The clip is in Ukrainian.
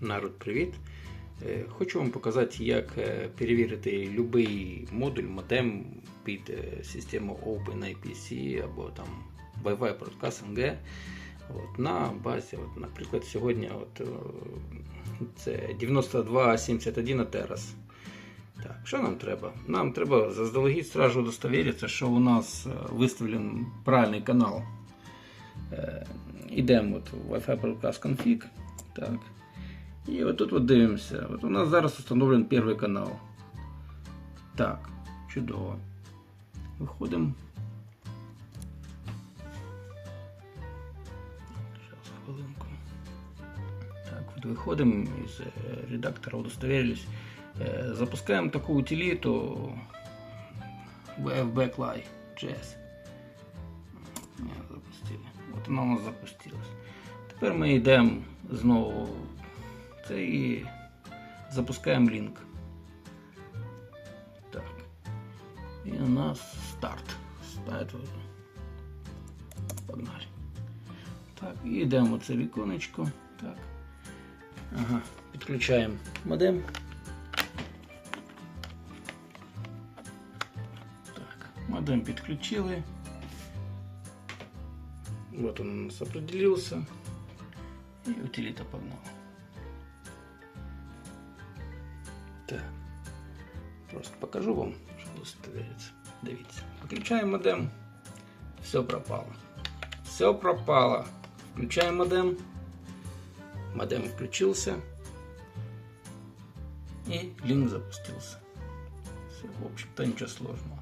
Народ, привіт! Е, Хочу вам показати, як е, перевірити будь-який модуль, модем під е, систему OpenIPC або там Wi-Fi Broadcast NG от, на базі, от, наприклад, сьогодні от, це 9271 Ateras. Так, що нам треба? Нам треба заздалегідь сразу удостоверитися, що у нас виставлений правильний канал. Ідемо в Wi-Fi Broadcast Config. Так. І отут от дивимося. От у нас зараз встановлений перший канал. Так, чудово. Виходимо. Зараз хвилинку. Так, от виходимо із е, редактора, удостоверились. Е, Запускаємо таку утиліту VF Backlight JS. Ні, запустили. От вона у нас запустилась. Тепер ми йдемо знову в це і запускаємо лінк. Так. І у нас старт. Старт. Погнали. Так, і йдемо в це віконечко. Так. Ага. Підключаємо модем. Так, модем підключили. Вот он у нас определился. И утилита погнала. Так. Просто покажу вам, що удостовериться. Дивіться. Включаємо модем. Все пропало. Все пропало. Включаем модем. Модем включился. И линк запустился. Все, в общем-то, ничего сложного.